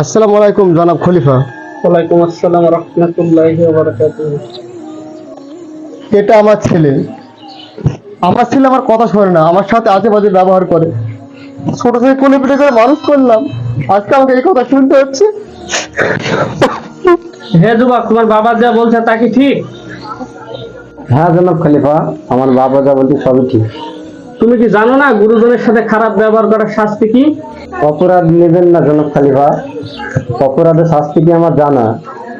আসসালামু আলাইকুম জনাব খলিফা। ওয়ালাইকুম আসসালাম রহমতুল্লাহি বারাকাতুহু। এটা আমার ছেলে। আমার ছেলে আমার কথা শোনে না আমার সাথে আজে বাজে ব্যবহার করে। ছোট থেকে কোলে পিঠে করে মানুষ করলাম। আজকে আমাকে এই কথা শুনতে হচ্ছে। হে যুবক তোমার বাবা যা বলছে তা কি ঠিক? হ্যাঁ জনাব খলিফা আমার বাবা যা বলছে সবই ঠিক। তুমি কি জানো না গুরুজনের সাথে খারাপ ব্যবহার করার শাস্তি কি? অপরাধ নেবেন না জনাব খলিফা। অপরাধের শাস্তি কি আমার জানা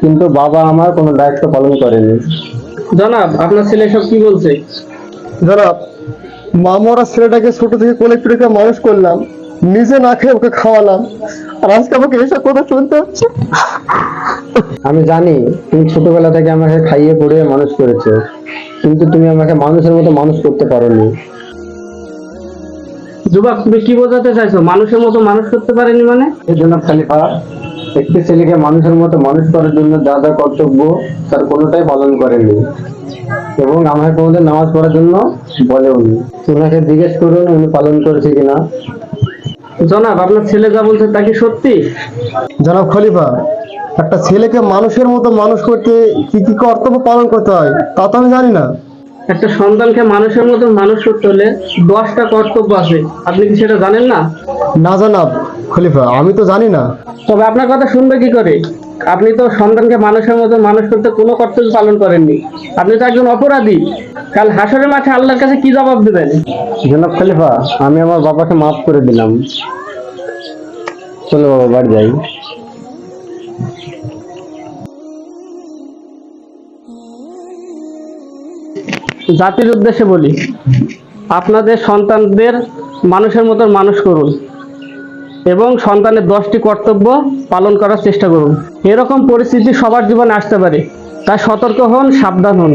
কিন্তু বাবা আমার কোনো দায়িত্ব পালন করেনি। জনাব আপনার ছেলে সব কি বলছে? জনাব মামরা ছেলেটাকে ছোট থেকে কোলে পিঠে মানুষ করলাম নিজে না খেয়ে ওকে খাওয়ালাম। আর আজকে আমাকে এসব কথা শুনতে হচ্ছে? আমি জানি তুমি ছোটবেলা থেকে আমাকে খাইয়ে পড়িয়ে মানুষ করেছ কিন্তু তুমি আমাকে মানুষের মতো মানুষ করতে পারোনি। যুবক তুমি কি বোঝাতে চাইছো? মানুষের মতো মানুষ করতে পারেনি মানে? এই জন্য খালিফা একটি ছেলেকে মানুষের মতো মানুষ করার জন্য যা যা কর্তব্য তার কোনোটাই পালন করেনি। এবং আমাকে কোনোদিন নামাজ পড়ার জন্য বলেওনি ওনাকে জিজ্ঞেস করুন উনি পালন করেছে কিনা। জনাব আপনার ছেলে যা বলছে তা কি সত্যি? জনাব খলিফা একটা ছেলেকে মানুষের মতো মানুষ করতে কি কি কর্তব্য পালন করতে হয় তা তো আমি জানি না। একটা সন্তানকে মানুষের মতো মানুষ করতে হলে দশটা কর্তব্য আছে। আপনি কি সেটা জানেন না? না জানাব খলিফা আমি তো জানি না। তবে আপনার কথা শুনবে কি করে? আপনি তো সন্তানকে মানুষের মতো মানুষ করতে কোনো কর্তব্য পালন করেননি। আপনি তো একজন অপরাধী। কাল হাসরের মাঠে আল্লাহর কাছে কি জবাব দেবেন? জনাব খলিফা আমি আমার বাবাকে মাফ করে দিলাম। চলো বাবা বাড়ি যাই। জাতির উদ্দেশ্যে বলি, আপনাদের সন্তানদের মানুষের মতো মানুষ করুন এবং সন্তানের দশটি কর্তব্য পালন করার চেষ্টা করুন। এরকম পরিস্থিতি সবার জীবনে আসতে পারে, তাই সতর্ক হন, সাবধান হন।